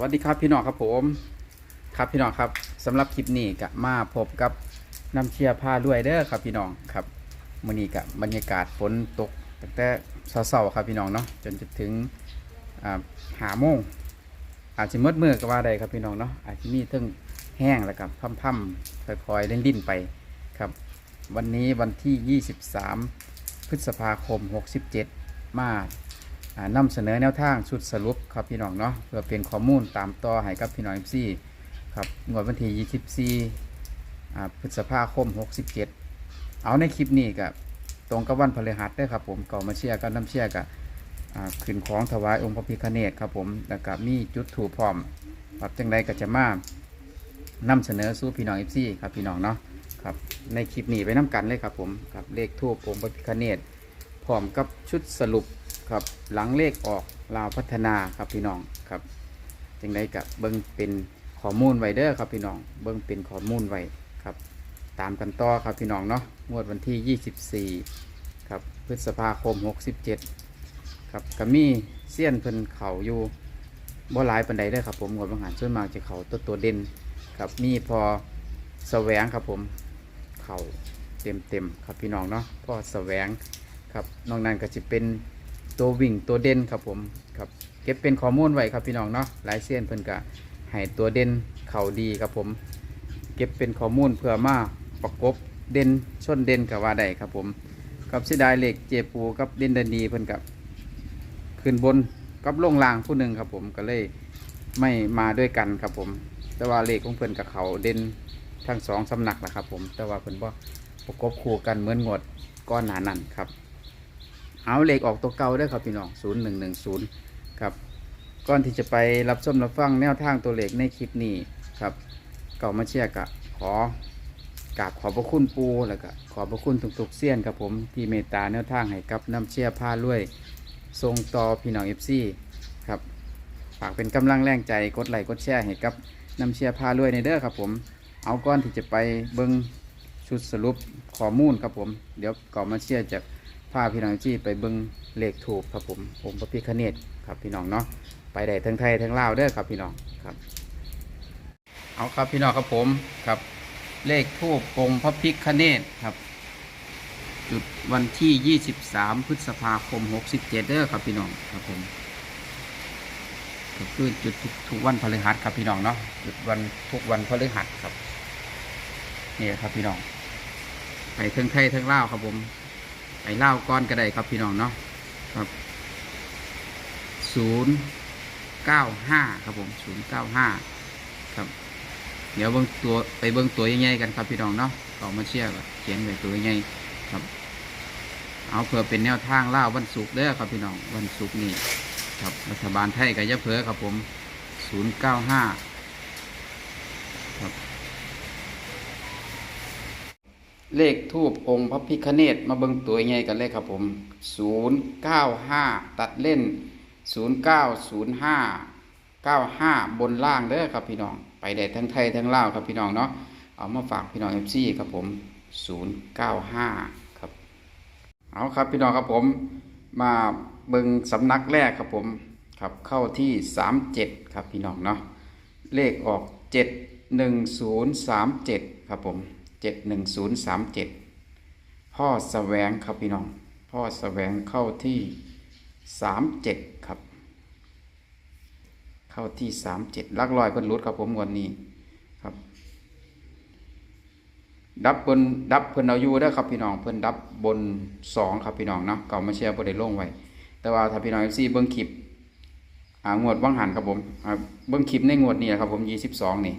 วัสดีครับพี่น้องครับผม ครับพี่น้องครับสำหรับคลิปนี้ก็มาพบกับน้ำเชียร์ผ้าด้วยเด้อครับพี่น้องครับมื้อนี้ก็บรรยากาศฝนตกตั้งแต่เช้าๆครับพี่น้องเนาะจนจะถึงอ่าหาโมงอาจจะมืดมือก็ว่าได้ครับพี่น้องเนาะอาจจะมีทั้งแห้งแล้วกับพั่มๆค่อยๆเล่นดิ้นไปครับ วันนี้วันที่ 23 พฤษภาคม 67 มา อ่านำเสนอแนวทางชุดสรุปครับพี่น้องเนาะเพื่อเป็นข้อมูลตามต่อให้กับพี่น้องเอฟซีครับงวดวันที่24อ่าพฤษภาคม 67 เอาในคลิปนี้กับตรงกับวันพฤหัสเด้ครับผมเก่ามาเชียร์กันน้ำเชียร์กับขึ้นของถวายองค์พระพิฆเนศครับผมแล้วก็มีจุดถูพร้อมครับจังใดก็จะมานำเสนอสู่พี่น้องเอฟซีครับพี่น้องเนาะครับในคลิปนี้ไปน้กันเลยครับผมกับเลขทูปองค์พระพิฆเนศพร้อมกับชุดสรุป ครับหลังเลขออกลาวพัฒนาครับพี่น้องครับจึงได้กับเบิ้งเป็นข้อมูลไว้เด้อครับพี่น้องเบิ้งเป็นข้อมูลไว้ครับ ตามกันต่อครับพี่น้องเนาะงวดวันที่ 24ครับพฤษภาคม 67ครับก็มีเสี้ยนเพิ่นเข่าอยู่บ่หลายปันใดเด้ครับผมงวดบางหันส่วนมากจะเข่าตัวตัวเด่นครับมีพอแสวงครับผมเข่าเต็มเต็มครับพี่น้องเนาะพอแสวงครับนอกนั้นก็จะเป็น ตัววิ่งตัวเด่นครับผมครับเก็บเป็นข้อมูลไว้ครับพี่น้องเนาะหลายเส้นเพิ่นก็ให้ตัวเด่นเข่าดีครับผม เก็บเป็นข้อมูลเพื่อมาประกบเด่นชนเด่นกับว่าใดครับผมกับเสียดายเหล็กเจปูกับเด่นดันดีเพิ่นกับขึ้นบนกับลงล่างผู้หนึ่งครับผมก็เลยไม่มาด้วยกันครับผม แต่ว่าเลขของเพิ่นกับเขาเด่นทั้งสองสำนักแหละครับผม แต่ว่าเพิ่นบ่ประกบคู่กันเหมือนงวดก้อนหนานั่นครับ เอาเลขออกตัวเก่าด้วยครับพี่น้องศูนย์หนึ่งหนึ่งศูนย์ครับก่อนที่จะไปรับชมรับฟังแนวทางตัวเลขในคลิปนี้ครับเก่ามาเชียร์กะขอกราบขอบพระคุณปูแล้วก็ขอบพระคุณทุกๆเสี้ยนครับผมที่เมตตาแนวทางให้กับน้ำเชียร์ผ้าลุวยทรงต่อพี่น้องเอฟซีครับฝากเป็นกำลังแรงใจกดไลค์กดแชร์ให้กับน้ำเชียร์ผ้าลุวยในเด้อครับผม เอาก้อนที่จะไปเบิ้งชุดสรุปข้อมูลครับผม เดี๋ยวก่อมาเชียร์จะ พาพี่น้องจี้ไปเบิ้งเลขถูกครับผมองค์พระพิฆเนศครับพี่น้องเนาะไปได้ทั้งไทยทั้งลาวเด้อครับพี่น้องครับ เอาครับพี่น้องครับผมครับ เลขทูปองค์พระพิฆเนศครับ จุดวันที่ 23 พฤษภาคม 67 เด้อครับพี่น้องครับผมก็คือจุดทุกทุกวันพฤหัสครับพี่น้องเนาะจุดวันทุกวันพฤหัสครับนี่ครับพี่น้องไปทั้งไทยทั้งลาวครับผม ไปเล่าก้อนก็ได้ครับพี่น้องเนาะครับศูนย์เก้าห้าครับผมศูนย์เก้าห้าครับเดี๋ยวเบิ้งตัวไปเบิ้งตัวใหญ่ๆกันครับพี่น้องเนาะต่อมาเชียร์ก็เขียนไว้ตัวใหญ่ๆครับ เอาเพื่อเป็นแนวทางเล่าวันศุกร์เด้อครับพี่น้องวันศุกร์นี่ครับรัฐบาลไทยกับยะเพอครับผมศูนย์เก้าห้าครับ เลขทูปองค์พระพิคเนตมาเบิ่งตัวใหญ่กันเลยครับผม 095 ตัดเล่น 0905 95 บนล่างเด้อครับพี่น้อง ไปได้ทั้งไทยทั้งลาวครับพี่น้องเนาะ เอามาฝากพี่น้อง FC ครับผม 095 ครับ เอาครับพี่น้องครับผมมาเบิ่งสำนักแรกครับผมครับเข้าที่ 37 ครับพี่น้องเนาะ เลขออก 71037 ครับผม 71037 พ่อแสวงครับพี่น้อง พ่อแสวงเข้าที่ 37 ครับ เข้าที่ 37 ลักลอยเพิ่นรุดครับผมวันนี้ครับ ดับบนดับเพิ่นเอาอยู่เด้ครับพี่น้อง เพิ่นดับบน 2 ครับพี่น้องเนาะเก่ามาเชียร์บ่ได้ลงไว้แต่ว่าถ้าพี่น้อง FC เบิ่งคลิปงวดว่างหันครับผมเบิ่งคลิปในงวดนี้นะครับผม22นี่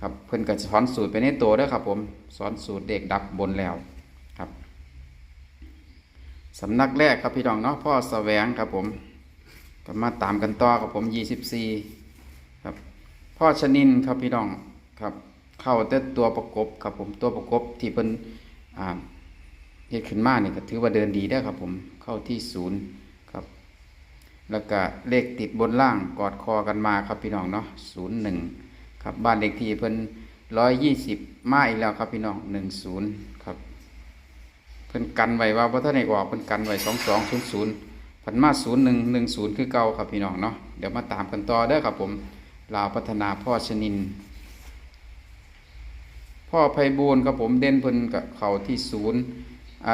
ครับเพิ่นก็สอนสูตรไปในตัวด้อครับ ผมสอนสูตรเด็กดับบนแล้วครับสำนักแรกครับพี่น้องเนาะพ่อแสวงครับผมก็มาตามกันต่อครับผม24ครับพ่อชนินครับพี่น้องครับ เข้าแต่ตัวประกบครับผมตัวประกบที่เพิ่นอ่าเฮ็ดขึ้นมาเนี่ก็ถือว่าเดินดีได้ครับผมเข้าที่ศูนย์ครับ แล้วก็เลขติดบนล่างกอดคอกันมาครับพี่น้องเนาะศูนย์หนึ่ง ครับบ้านเด็กที่เพิ่นร้อยยี่สิบมาอีกแล้วครับพี่น้องหนึ่งศูนย์ครับเพิ่นกันไว้ว่าพระท่านในออกเพิ่นกันไว้สองสองศูนย์ศูนย์พันมาศูนย์หนึ่งหนึ่งศูนย์คือเก่าครับพี่น้องเนาะเดี๋ยวมาตามกันต่อเด้อครับผมลาวพัฒนาพ่อชนิน พ่อไพบูลครับผมเด่นเพิ่นกับเขาที่ศูนย์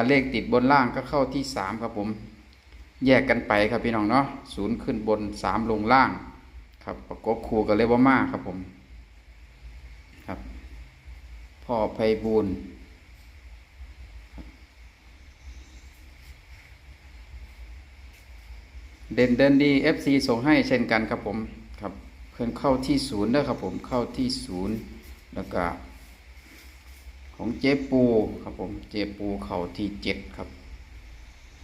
เลขติดบนล่างก็เข้าที่สามครับผมแยกกันไปครับพี่น้องเนาะศูนย์ขึ้นบนสามลงล่าง ครับประกบคู่กันเลยว่ามาครับผม พ่อไพบูลเด่นเดินดี FC ส่งให้เช่นกันครับผมครับเพิ่นเข้าที่ศูนย์เด้ครับผมเข้าที่ศูนย์แล้วก็ของเจ๊ปูครับผมเจ๊ปูเข่าที่เจ็ดครับ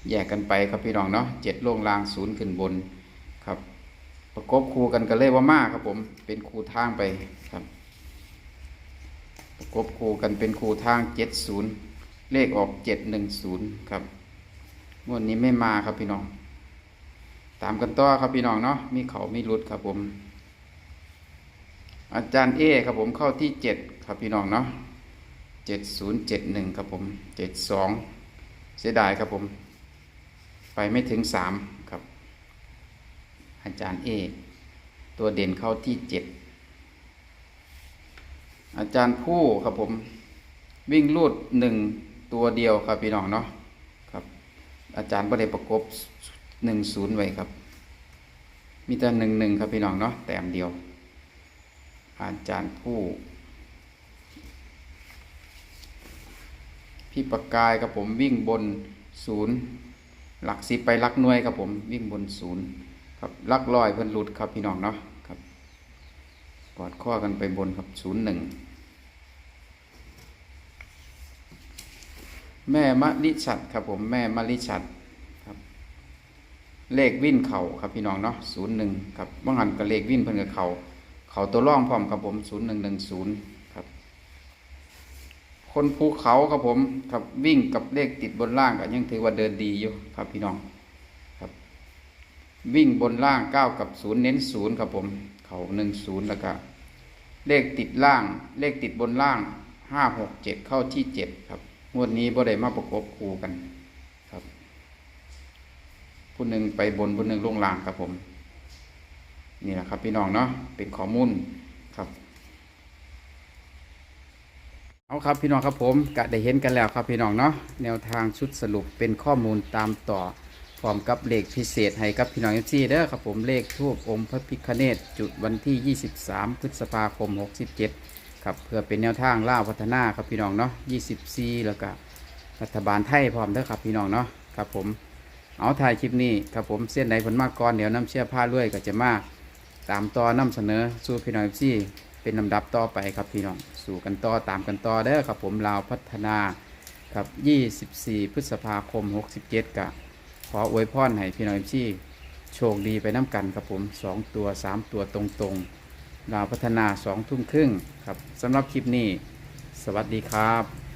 แยกกันไปครับพี่น้องเนาะเจ็ดลงลางศูนย์ขึ้นบนครับ ประกบคู่กันกันเลยว่ามากครับผมเป็นคู่ทางไปครับ กบคู่กันเป็นคู่ทางเจ็ดศูนย์เลขออกเจ็ดหนึ่งศูนย์ครับงวดนี้ไม่มาครับพี่น้อง ตามกันต่อครับพี่น้องเนาะมีเขามีรุดครับผม อาจารย์เอครับผมเข้าที่เจ็ดครับพี่น้องเนาะเจ็ดศูนย์เจ็ดหนึ่งครับผมเจ็ดสองเสียดายครับผม ไปไม่ถึงสามครับ อาจารย์เอตัวเด่นเข้าที่เจ็ด อาจารย์ผู้ครับผม วิ่งลูดหนึ่งตัวเดียวครับพี่น้องเนาะครับ อาจารย์ก็ได้ประกบหนึ่งศูนย์ไว้ครับ มีแต่หนึ่งหนึ่งครับพี่น้องเนาะแต้มเดียว อาจารย์ผู้ พี่ประกายครับผมวิ่งบนศูนย์หลักสิบไปลักหน่วยครับผมวิ่งบนศูนย์ครับลักลอยเพิ่นหลุดครับพี่น้องเนาะ กอดข้อกันไปบนครับศูนย์หนึ่งแม่มะลิชัดครับผมแม่มะลิชัดครับ เลขวิ่นเข่าครับพี่น้องเนาะศูนย์หนึ่งครับว่างหันกับเลขวิ่นเพิ่นกับเขาเข่าตัวร่องพร้อมครับผมศูนย์หนึ่งหนึ่งศูนย์ครับ คนภูเขาครับผมครับวิ่งกับเลขติดบนล่างก็ยังถือว่าเดินดีอยู่ครับพี่น้องครับ วิ่งบนล่างเก้ากับศูนย์เน้นศูนย์ครับผม เขาหนึ่งศูนย์แล้วก็ เลขติดล่าง เลขติดบนล่างห้าหกเจ็ดเข้าที่เจ็ดครับงวดนี้บ่ได้มาประกบคู่กันครับ ผู้หนึ่งไปบนผู้หนึ่งลงล่างครับผม นี่แหละครับพี่น้องเนาะเป็นข้อมูลครับเอาครับพี่น้องครับผมกะได้เห็นกันแล้วครับพี่น้องเนาะแนวทางชุดสรุปเป็นข้อมูลตามต่อ พร้อมกับเลขพิเศษให้กับพี่น้องเอฟซีเด้อครับผมเลขทูบองค์พระพิคเนตจุดวันที่ 23 พฤษภาคม 67 ครับเพื่อเป็นแนวทางล่าวพัฒนาครับพี่น้องเนาะ24 แล้วก็รัฐบาลไทยพร้อมเด้อครับพี่น้องเนาะครับผมเอาถ่ายคลิปนี้ครับผมเส้นไหนผลมากก่อนเดี๋ยวน้ำเชื่อผ้าเลื่อยก็จะมาตามต่อนำเสนอสู่พี่น้องเอฟซีเป็นลำดับต่อไปครับพี่น้องสู่กันต่อตามกันต่อเด้อครับผมลาวพัฒนาครับ 24 พฤษภาคม 67กะ ขออวยพรให้พี่น้องที่โชคดีไปน้ำกันครับผม 2 ตัว 3 ตัวตรงๆดาวพัฒนา 2 ทุ่มครึ่งครับสำหรับคลิปนี้ สวัสดีครับ